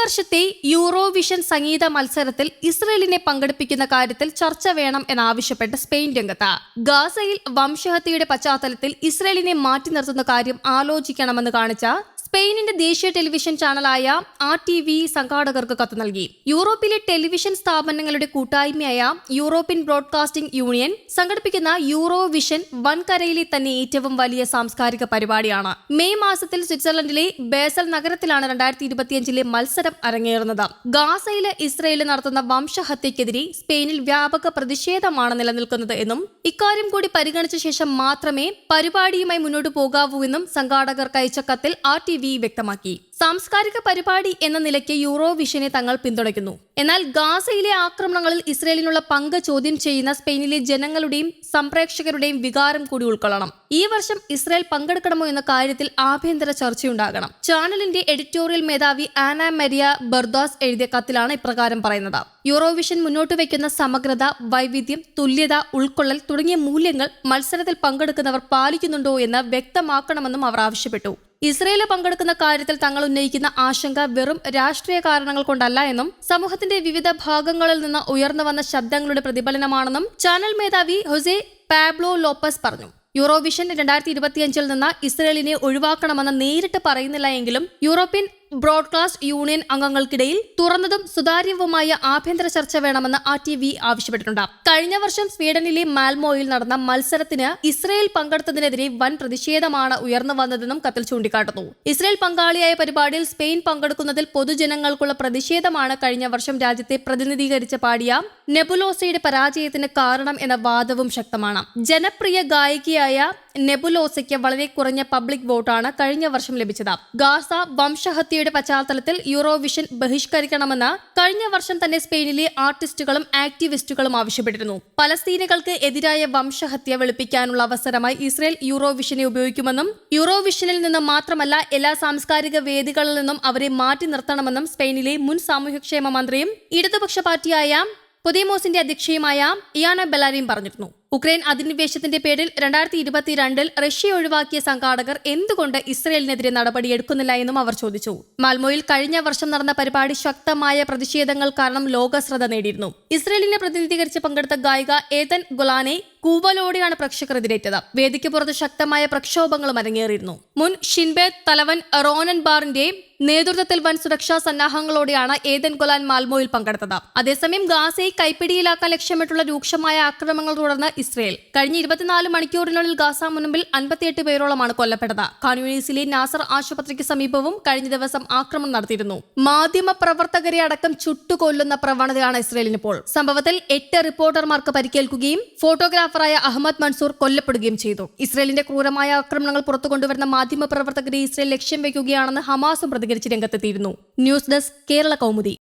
വർഷത്തെ യൂറോവിഷൻ സംഗീത മത്സരത്തിൽ ഇസ്രയേലിനെ പങ്കെടുപ്പിക്കുന്ന കാര്യത്തിൽ ചർച്ച വേണം എന്നാവശ്യപ്പെട്ട് സ്പെയിൻ രംഗത്ത്. ഗാസയിൽ വംശഹത്യയുടെ പശ്ചാത്തലത്തിൽ ഇസ്രയേലിനെ മാറ്റി നിർത്തുന്ന കാര്യം ആലോചിക്കണമെന്ന് കാണിച്ച സ്പെയിനിന്റെ ദേശീയ ടെലിവിഷൻ ചാനലായ ആർ ടി വി സംഘാടകർക്ക് കത്ത് നൽകി. യൂറോപ്പിലെ ടെലിവിഷൻ സ്ഥാപനങ്ങളുടെ കൂട്ടായ്മയായ യൂറോപ്യൻ ബ്രോഡ്കാസ്റ്റിംഗ് യൂണിയൻ സംഘടിപ്പിക്കുന്ന യൂറോ വിഷൻ വൻകരയിലെ തന്നെ ഏറ്റവും വലിയ സാംസ്കാരിക പരിപാടിയാണ്. മെയ് മാസത്തിൽ സ്വിറ്റ്സർലൻഡിലെ ബേസൽ നഗരത്തിലാണ് രണ്ടായിരത്തി ഇരുപത്തിയഞ്ചിലെ മത്സരം അരങ്ങേറുന്നത്. ഗാസയിലെ ഇസ്രയേലിൽ നടത്തുന്ന വംശഹത്യക്കെതിരെ സ്പെയിനിൽ വ്യാപക പ്രതിഷേധമാണ് നിലനിൽക്കുന്നത് എന്നും ഇക്കാര്യം കൂടി പരിഗണിച്ച ശേഷം മാത്രമേ പരിപാടിയുമായി മുന്നോട്ട് പോകാവൂ എന്നും സംഘാടകർക്ക് അയച്ച കത്തിൽ ആർ ടി വി വ്യക്തമാക്കി. സാംസ്കാരിക പരിപാടി എന്ന നിലയ്ക്ക് യൂറോവിഷനെ തങ്ങൾ പിന്തുണയ്ക്കുന്നു. എന്നാൽ ഗാസയിലെ ആക്രമണങ്ങളിൽ ഇസ്രയേലിനുള്ള പങ്ക് ചോദ്യം ചെയ്യുന്ന സ്പെയിനിലെ ജനങ്ങളുടെയും സംപ്രേക്ഷകരുടെയും വികാരം കൂടി ഉൾക്കൊള്ളണം. ഈ വർഷം ഇസ്രായേൽ പങ്കെടുക്കണമോ എന്ന കാര്യത്തിൽ ആഭ്യന്തര ചർച്ചയുണ്ടാകണം. ചാനലിന്റെ എഡിറ്റോറിയൽ മേധാവി ആന മരിയ ബർദോസ് എഴുതിയ കത്തിലാണ് ഇപ്രകാരം പറയുന്നത്. യൂറോവിഷൻ മുന്നോട്ട് വയ്ക്കുന്ന സമഗ്രത വൈവിധ്യം തുല്യത ഉൾക്കൊള്ളൽ തുടങ്ങിയ മൂല്യങ്ങൾ മത്സരത്തിൽ പങ്കെടുക്കുന്നവർ പാലിക്കുന്നുണ്ടോ എന്ന് വ്യക്തമാക്കണമെന്നും അവർ ആവശ്യപ്പെട്ടു. ഇസ്രയേൽ പങ്കെടുക്കുന്ന കാര്യത്തിൽ തങ്ങൾ ഉന്നയിക്കുന്ന ആശങ്ക വെറും രാഷ്ട്രീയ കാരണങ്ങൾ കൊണ്ടല്ല എന്നും സമൂഹത്തിന്റെ വിവിധ ഭാഗങ്ങളിൽ നിന്ന് ഉയർന്നു വന്ന ശബ്ദങ്ങളുടെ പ്രതിഫലനമാണെന്നും ചാനൽ മേധാവി ഹൊസെ പാബ്ലോ ലോപ്പസ് പറഞ്ഞു. യൂറോവിഷൻ രണ്ടായിരത്തി ഇരുപത്തിയഞ്ചിൽ നിന്ന് ഇസ്രയേലിനെ ഒഴിവാക്കണമെന്ന് നേരിട്ട് പറയുന്നില്ല എങ്കിലും യൂറോപ്യൻ ബ്രോഡ്കാസ്റ്റ് യൂണിയൻ അംഗങ്ങൾക്കിടയിൽ തുറന്നതും സുതാര്യവുമായ ആഭ്യന്തര ചർച്ച വേണമെന്ന് ആർ ടി വി ആവശ്യപ്പെട്ടിട്ടുണ്ട്. കഴിഞ്ഞ വർഷം സ്വീഡനിലെ മാൽമോയിൽ നടന്ന മത്സരത്തിന് ഇസ്രയേൽ പങ്കെടുത്തതിനെതിരെ വൻ പ്രതിഷേധമാണ് ഉയർന്നു വന്നതെന്നും കത്തിൽ ചൂണ്ടിക്കാട്ടുന്നു. ഇസ്രയേൽ പങ്കാളിയായ പരിപാടിയിൽ സ്പെയിൻ പങ്കെടുക്കുന്നതിൽ പൊതുജനങ്ങൾക്കുള്ള പ്രതിഷേധമാണ് കഴിഞ്ഞ വർഷം രാജ്യത്തെ പ്രതിനിധീകരിച്ച പാടിയ നെബുലോസയുടെ പരാജയത്തിന് കാരണം എന്ന വാദവും ശക്തമാണ്. ജനപ്രിയ ഗായികയായ നെബുലോസയ്ക്ക് വളരെ കുറഞ്ഞ പബ്ലിക് വോട്ടാണ് കഴിഞ്ഞ വർഷം ലഭിച്ചത്. ഗാസ വംശഹത്യയുടെ പശ്ചാത്തലത്തിൽ യൂറോവിഷൻ ബഹിഷ്കരിക്കണമെന്ന് കഴിഞ്ഞ വർഷം തന്നെ സ്പെയിനിലെ ആർട്ടിസ്റ്റുകളും ആക്ടിവിസ്റ്റുകളും ആവശ്യപ്പെട്ടിരുന്നു. പലസ്തീനികൾക്ക് എതിരായ വംശഹത്യ വെളുപ്പിക്കാനുള്ള അവസരമായി ഇസ്രയേൽ യൂറോവിഷനെ ഉപയോഗിക്കുമെന്നും യൂറോവിഷനിൽ നിന്ന് മാത്രമല്ല എല്ലാ സാംസ്കാരിക വേദികളിൽ നിന്നും അവരെ മാറ്റി നിർത്തണമെന്നും സ്പെയിനിലെ മുൻ സാമൂഹ്യക്ഷേമ മന്ത്രിയും ഇടതുപക്ഷ പാർട്ടിയായ പൊതേമോസിന്റെ അധ്യക്ഷയുമായ ഇയാന ബെലാരിയും പറഞ്ഞിരുന്നു. ഉക്രൈൻ അധിനിവേശത്തിന്റെ പേരിൽ രണ്ടായിരത്തി ഇരുപത്തിരണ്ടിൽ റഷ്യ ഒഴിവാക്കിയ സംഘാടകർ എന്തുകൊണ്ട് ഇസ്രയേലിനെതിരെ നടപടിയെടുക്കുന്നില്ല എന്നും അവർ ചോദിച്ചു. മാൽമോയിൽ കഴിഞ്ഞ വർഷം നടന്ന പരിപാടി ശക്തമായ പ്രതിഷേധങ്ങൾ കാരണം ലോക ശ്രദ്ധ നേടിയിരുന്നു. ഇസ്രയേലിനെ പ്രതിനിധീകരിച്ച് പങ്കെടുത്ത ഗായിക ഏതൻ ഗുലാനെ കൂവലോടെയാണ് പ്രേക്ഷകർ എതിരേറ്റത്. വേദിക്ക് പുറത്ത് ശക്തമായ പ്രക്ഷോഭങ്ങളും അരങ്ങേറിയിരുന്നു. മുൻ ഷിൻബേ തലവൻ റോനൻ ബാറിന്റെ നേതൃത്വത്തിൽ വൻ സുരക്ഷാ സന്നാഹങ്ങളോടെയാണ് ഏതൻ കൊലാൻ മാൽമോയിൽ പങ്കെടുത്തത്. അതേസമയം ഗാസയെ കൈപ്പിടിയിലാക്കാൻ ലക്ഷ്യമിട്ടുള്ള രൂക്ഷമായ ആക്രമണങ്ങൾ തുടർന്ന് ഇസ്രയേൽ. കഴിഞ്ഞ ഇരുപത്തിനാല് മണിക്കൂറിനുള്ളിൽ ഗാസ മുൻപിൽ അൻപത്തിയെട്ട് പേരോളമാണ് കൊല്ലപ്പെട്ടത്. ഖാനുനീസിലെ നാസർ ആശുപത്രിക്ക് സമീപവും കഴിഞ്ഞ ദിവസം ആക്രമണം നടത്തിയിരുന്നു. മാധ്യമ പ്രവർത്തകരെ അടക്കം ചുട്ടുകൊല്ലുന്ന പ്രവണതയാണ് ഇസ്രയേലിനിപ്പോൾ. സംഭവത്തിൽ എട്ട് റിപ്പോർട്ടർമാർക്ക് പരിക്കേൽക്കുകയും ഫോട്ടോഗ്രാഫറായ അഹമ്മദ് മൻസൂർ കൊല്ലപ്പെടുകയും ചെയ്തു. ഇസ്രയേലിന്റെ ക്രൂരമായ ആക്രമണങ്ങൾ പുറത്തു കൊണ്ടുവരുന്ന മാധ്യമ പ്രവർത്തകരെ ഇസ്രയേൽ ലക്ഷ്യം വയ്ക്കുകയാണെന്ന് ഹമാസും പ്രതികരിച്ച് രംഗത്തെത്തിയിരുന്നു. News desk Kerala Kaumudi.